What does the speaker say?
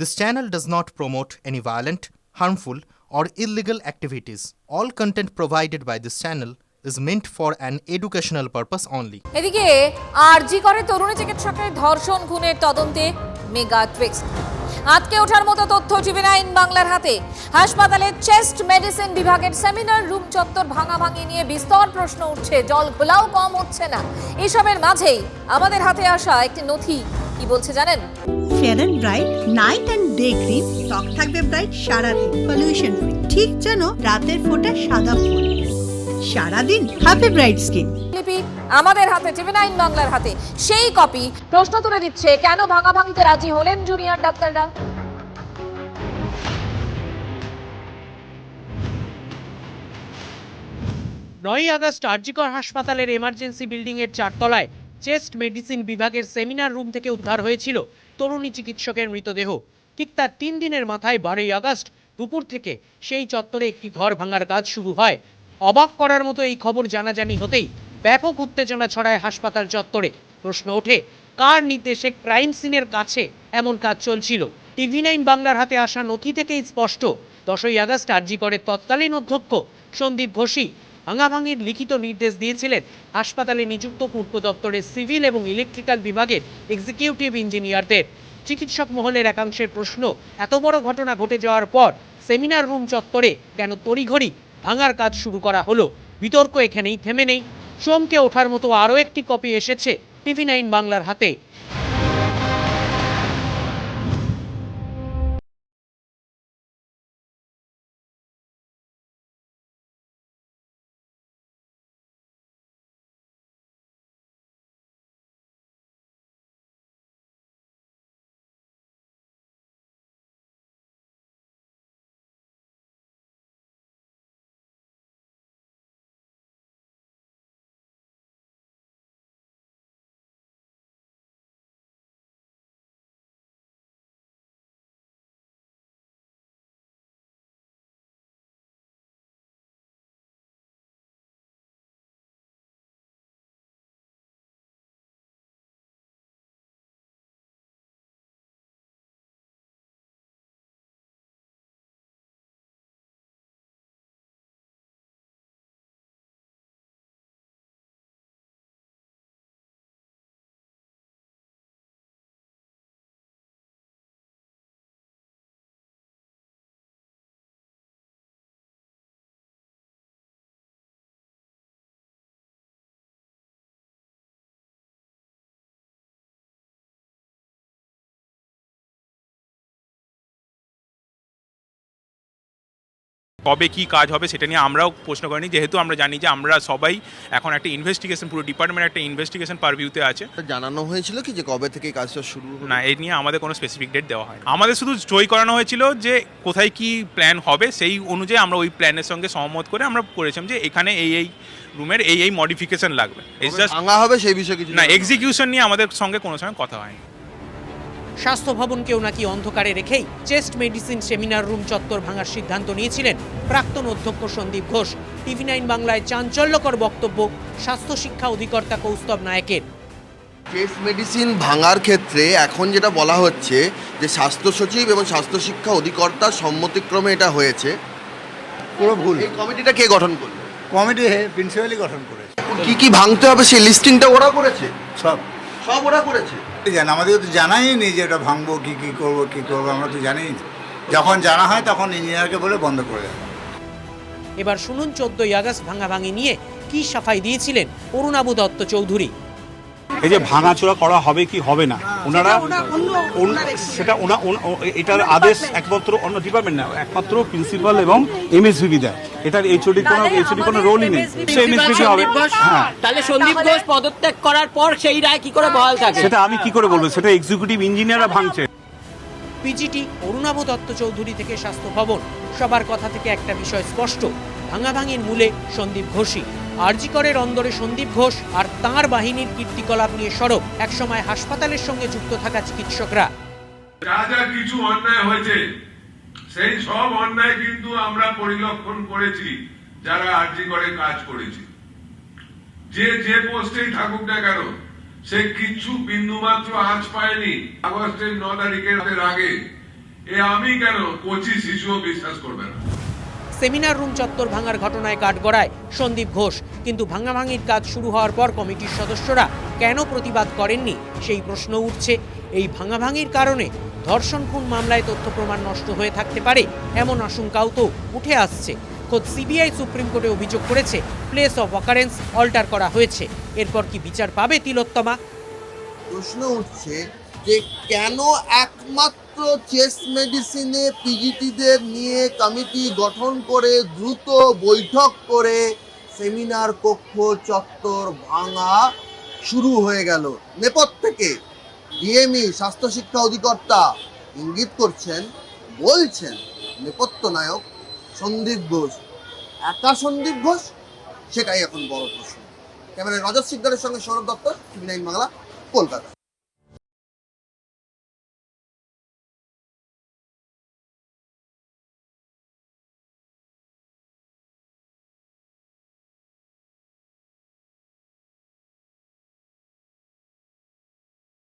This channel does not promote any violent, harmful, or illegal activities. All content provided by this channel is meant for an educational purpose only. এদিকে আরজি করে তরুণী চিকিৎসকের ধর্ষণ খুনের তদন্তে mega twist আটকে ওঠার মতো তথ্য টিভি নাইন বাংলার হাতে। হাসপাতালের চেস্ট মেডিসিন বিভাগের সেমিনার রুম চত্বর ভাঙাভাঙি নিয়ে বিস্তর প্রশ্ন উঠছে। জল খোলাও কম হচ্ছে না। এসবের মাঝেই আমাদের হাতে আসা একটি নথি। কি বলছে জানেন? Fair and bright night and day cream ত্বক থাকবে ব্রাইট সারাদিন পলিউশন ফ্রি ঠিক যেন রাতের ফোটা সাদা ফুল সারাদিন হ্যাপি ব্রাইট স্কিন লিপি আমাদের হাতে টিভি নাইন বাংলার হাতে সেই কপি প্রশ্ন তুলে দিচ্ছে কেন ভাঙাভাঙিতে রাজি হলেন জুনিয়র ডাক্তাররা? নয়ই আগস্ট আরজিকর হাসপাতালের এমার্জেন্সি বিল্ডিং এর চারতলায় চেস্ট মেডিসিন বিভাগের সেমিনার রুম থেকে উদ্ধার হয়েছিল। তরুণী চিকিৎসকের মৃতদেহ। ঠিক তার তিন দিনের মাথায় বারোই আগস্ট দুপুর থেকে সেই চত্বরে একটি ঘর ভাঙার কাজ শুরু হয়। অবাক করার মতো এই খবর জানাজানি হতেই ব্যাপক উত্তেজনা ছড়ায় হাসপাতাল চত্বরে। প্রশ্ন ওঠে, কার নির্দেশে ক্রাইম সিনের কাছে এমন কাজ চলছিল? টিভি নাইন বাংলার হাতে আসা নথি থেকেই স্পষ্ট। দশই আগস্ট আরজি করে তৎকালীন অধ্যক্ষ সন্দীপ ঘোষী ভাঙাভাঙির লিখিত নির্দেশ দিয়েছিলেন হাসপাতালে নিযুক্ত পূর্ত দপ্তরের সিভিল এবং ইলেকট্রিক্যাল বিভাগের এক্সিকিউটিভ ইঞ্জিনিয়ারদের। চিকিৎসক মহলের একাংশের প্রশ্ন, এত বড় ঘটনা ঘটে যাওয়ার পর সেমিনার রুম চত্বরে কেন তড়িঘড়ি ভাঙার কাজ শুরু করা হলো? বিতর্ক এখানেই থেমে নেই। চমকে ওঠার মতো আরও একটি কপি এসেছে, টিভি নাইন বাংলার হাতে। কবে কি কাজ হবে সেটা নিয়ে আমরাও প্রশ্ন করিনি। যেহেতু আমরা জানি যে আমরা সবাই এখন একটা ইনভেস্টিগেশন পুরো ডিপার্টমেন্ট একটা ইনভেস্টিগেশন পারভিউতে আছে। জানানো হয়েছিল কি যে কবে থেকে এই কাজটা শুরু না এই নিয়ে আমাদের কোনো স্পেসিফিক ডেট দেওয়া হয় আমাদের শুধু সই করানো হয়েছিল যে কোথায় কি প্ল্যান হবে সেই অনুযায়ী আমরা ওই প্ল্যানের সঙ্গে সহমত করে আমরা করেছিলাম যে এখানে এই এই রুমের এই এই মডিফিকেশন লাগবে। ভাঙা হবে সেই বিষয়ে কিছু না এক্সিকিউশন নিয়ে আমাদের সঙ্গে কোনো সময় কথা হয়নি। স্বাস্থ্য ভবনকেও নাকি অন্ধকারে রেখেই চেস্ট মেডিসিন সেমিনার রুম চত্বর ভাঙার সিদ্ধান্ত নিয়েছিলেন। প্রাক্তন অধ্যক্ষ সন্দীপ ঘোষ। টিভি নাইন বাংলায় চাঞ্চল্যকর বক্তব্য স্বাস্থ্য শিক্ষা অধিকর্তা কৌস্তব নায়কের। কেস মেডিসিন ভাঙার ক্ষেত্রে এখন যেটা বলা হচ্ছে যে স্বাস্থ্য সচিব এবং স্বাস্থ্য শিক্ষা অধিকর্তার সম্মতিক্রমে এটা হয়েছে। পুরো ভুল। এই কমিটিটা কে গঠন করল? কমিটি প্রিন্সিপালই গঠন করেছে। কি কি ভাঙতে হবে সেই লিস্টিংটা ওরা করেছে? সব। সব ওরা করেছে। জান আমাদের তো জানাই নেই যে এটা ভাঙবো কি কি করব কি করব আমরা তো জানিই না। যখন জানা হয় তখন ইঞ্জিনিয়ারকে বলে বন্ধ করে দেয়। এবার শুনুন চোদ্দই আগস্ট ভাঙাভাঙি নিয়ে কি সাফাই দিয়েছিলেন অরুণাবু দত্ত চৌধুরী। এই যে ভাঙাচোরা করা হবে কি হবে না? ওনারা ওন- সেটা ওনা এটার আদেশ একমাত্র অন্য ডিপার্টমেন্ট না একমাত্র প্রিন্সিপাল এবং এমএসভিবি দেয়। এটার এইচওডি কোনো এইচওডি কোনো রোলই নেই। সে এমএসভিবি হবে। হ্যাঁ। তাহলে সন্দীপ ঘোষ পদত্যাগ করার পর সেই রায় কি করে বহাল থাকে? সেটা আমি কি করে বলব? সেটা এক্সিকিউটিভ ইঞ্জিনিয়াররা ভাঙছে। পিজিটি অরুণাভ দত্ত চৌধুরী থেকে স্বাস্থ্য ভবন। সবার কথা থেকে একটা বিষয় স্পষ্ট। ভাঙাভাঙির মূলে সন্দীপ ঘোষই। আরজিকরের অন্দরে সন্দীপ ঘোষ আর তাঁর বাহিনীর কীর্তিকলাপ নিয়ে সরব একসময় হাসপাতালের সঙ্গে যুক্ত থাকা চিকিৎসকরা। যা যা কিছু অন্যায় হয়েছে। সেই সব অন্যায় কিন্তু আমরা পরিলক্ষণ করেছি, যারা আর্জি করে কাজ করেছি। যে যে পোস্টেই থাকুক না কেন সে কিচ্ছু বিন্দু মাত্র আঁচ পায়নি। আগস্টের ন তারিখের আগে। এ আমি কেন কচি শিশুও বিশ্বাস করবে না? সেমিনার রুম চত্বর ভাঙার ঘটনায় কাঠগড়ায় সন্দীপ ঘোষ। কিন্তু ভাঙাভাঙির কাজ শুরু হওয়ার পর কমিটির সদস্যরা কেন প্রতিবাদ করেননি? সেই প্রশ্ন উঠছে। এই ভাঙাভাঙির কারণে ধর্ষণ খুন মামলায় তথ্য প্রমাণ নষ্ট হয়ে থাকতে পারে, এমন আশঙ্কাও তো উঠে আসছে। খোদ সিবিআই সুপ্রিম কোর্টে অভিযোগ করেছে প্লেস অফ অকারেন্স অল্টার করা হয়েছে। এরপর কি বিচার পাবে তিলোত্তমা? প্রশ্ন উঠছে যে কেন একমাত্র চেস্ট মেডিসিনে পিজিটিদের নিয়ে কমিটি গঠন করে দ্রুত বৈঠক করে সেমিনার কক্ষ চত্বর ভাঙা শুরু হয়ে গেল। নেপথ্য থেকে ডিএমই, স্বাস্থ্য শিক্ষা অধিকর্তা ইঙ্গিত করছেন, বলছেন, নেপথ্য নায়ক সন্দীপ ঘোষ। একা সন্দীপ ঘোষ? সেটাই এখন বড় প্রশ্ন। ক্যামেরায় রজত সিকদারের সঙ্গে সৌরভ দত্ত টিভি বাংলা, কলকাতা।